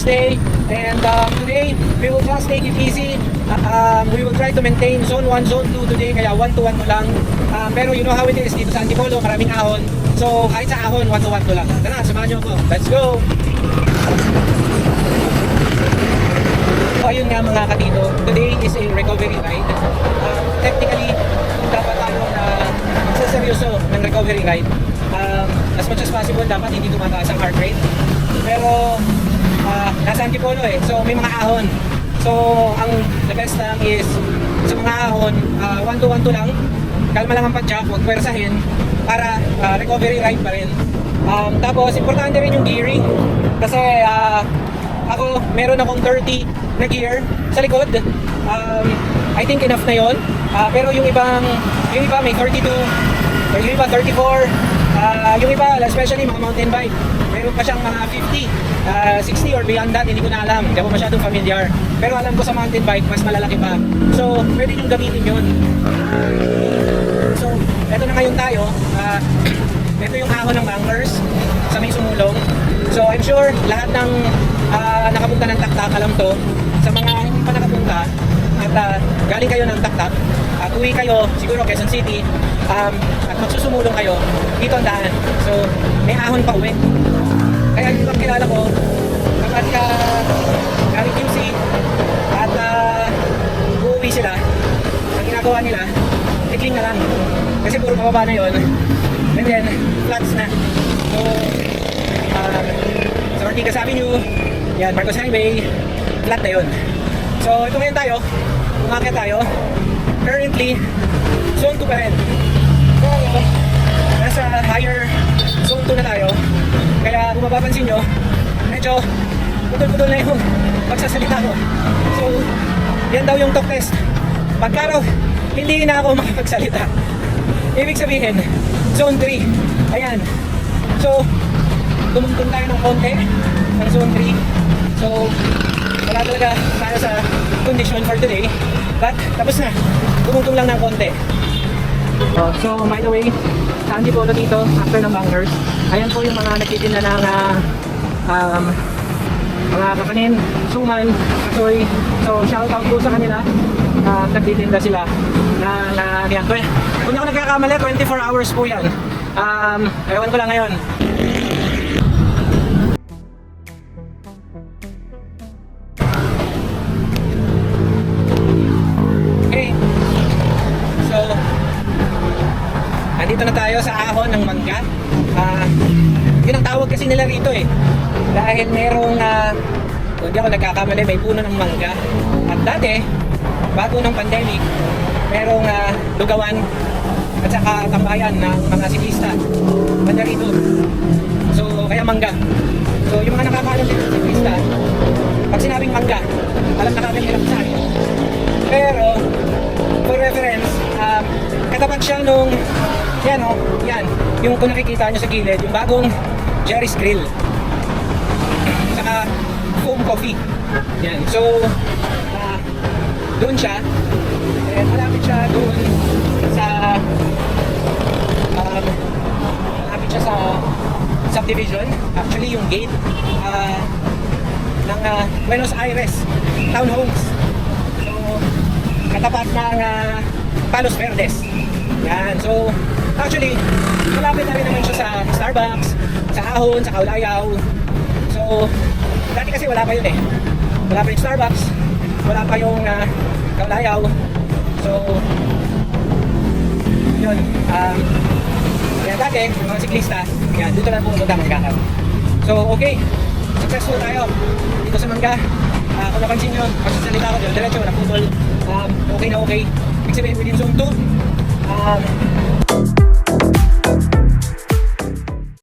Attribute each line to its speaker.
Speaker 1: Thursday. And um, today, we will just take it easy. Uh, um, we will try to maintain zone 1, zone 2 today, kaya 1 to 1 to lang. Um, pero you know how it is, dito sa Antipolo, maraming ahon. So, kahit sa ahon, 1 to 1 to lang. Tara, samahan niyo ako. Let's go! So, ayun nga mga katito, today is a recovery ride. Um, technically, dapat tayo na seryoso ng recovery ride. Um, as much as possible, dapat hindi tumataas ang heart rate. Pero, ah, nasa Antipolo eh, so may mga ahon. So, ang the best lang is, sa mga ahon, uh, one to one to lang, kalma lang ang pag-jack, huwag pwersahin, para ah, recovery ride pa rin. Um, tapos, importante rin yung gearing, kasi ah, ako, meron akong 30 na gear sa likod. Um, I think enough na yon. Ah, pero yung ibang, yung iba may 32, or yung iba 34, Ah, yung iba, especially mga mountain bike, meron pa siyang mga 50, ah, 60 or beyond that, hindi ko na alam. Hindi ako masyadong familiar. Pero alam ko sa mountain bike, mas malalaki pa. So, pwede nyo gamitin yun. So, eto na ngayon tayo. Ah, ito yung ahon ng bankers sa may sumulong. So, I'm sure lahat ng ah, nakapunta ng taktak alam to. Sa mga hindi pa nakapunta kayo ng taktak at uwi kayo siguro Quezon City um, at magsusumulong kayo dito ang daan. So, may ahon pa uwi. Kaya yung kilala ko, kapag ka galing QC at uh, uuwi sila, ang ginagawa nila, tikling na lang. Kasi puro pababa na yon And then, flats na. So, uh, sa Ortigas Avenue, yan, Marcos Highway, flat na yon So, ito ngayon tayo, umakit tayo. Currently, zone 2 pa rin. Pero, nasa higher zone 2 na tayo. Kaya kung mapapansin nyo, medyo putol-putol na yung pagsasalita ko. So, yan daw yung talk test. Pagka hindi na ako makapagsalita. Ibig sabihin, zone 3. Ayan. So, tumungtong tayo ng konti ng zone 3. So, wala talaga tayo sa condition for today. But, tapos na. Tumungtong lang ng konti. Oh, so, by the way, sa Antipolo dito, after ng bangers, ayan po yung mga nagtitinda ng ah, um, mga kapanin, suman, kasoy. So, shout out po sa kanila. Uh, nagtitinda sila na, na yan. Kung ako nagkakamali, 24 hours po yan. Um, ewan ko lang ngayon. Nandito na tayo sa ahon ng mangga. Ah, yun ang tawag kasi nila rito eh. Dahil merong, ah, kung di ako nagkakamali, may puno ng mangga. At dati, bago ng pandemic, merong ah, lugawan at saka tambayan ng mga siklista. Banda rito. So, kaya mangga. So, yung mga nakakaalam dito sa siklista, pag sinabing mangga, alam na nila kung saan. Pero, for reference, um, katapat siya nung, yan o, yan, yung kung nakikita nyo sa gilid, yung bagong Jerry's Grill. Saka, foam coffee. Yan, so, uh, doon siya, and malapit siya doon sa, um, malapit siya sa subdivision, actually yung gate, uh, ng uh, Buenos Aires townhomes. So, katapat ng uh, Palos Verdes. Yan. So, actually, malapit na rin naman siya sa Starbucks, sa Ahon, sa Kaulayaw. So, dati kasi wala pa yun eh. Wala pa yung Starbucks, wala pa yung uh, Kaulayaw. So, yun. Um, yan dati, mga siklista, yan, dito lang pumunta magkakap. So, okay. Successful tayo dito sa mangga. Ah, kung napansin nyo, pagsasalita ko diretso, naputol. Um, okay na okay. Ibig sabihin, within zone 2. Um,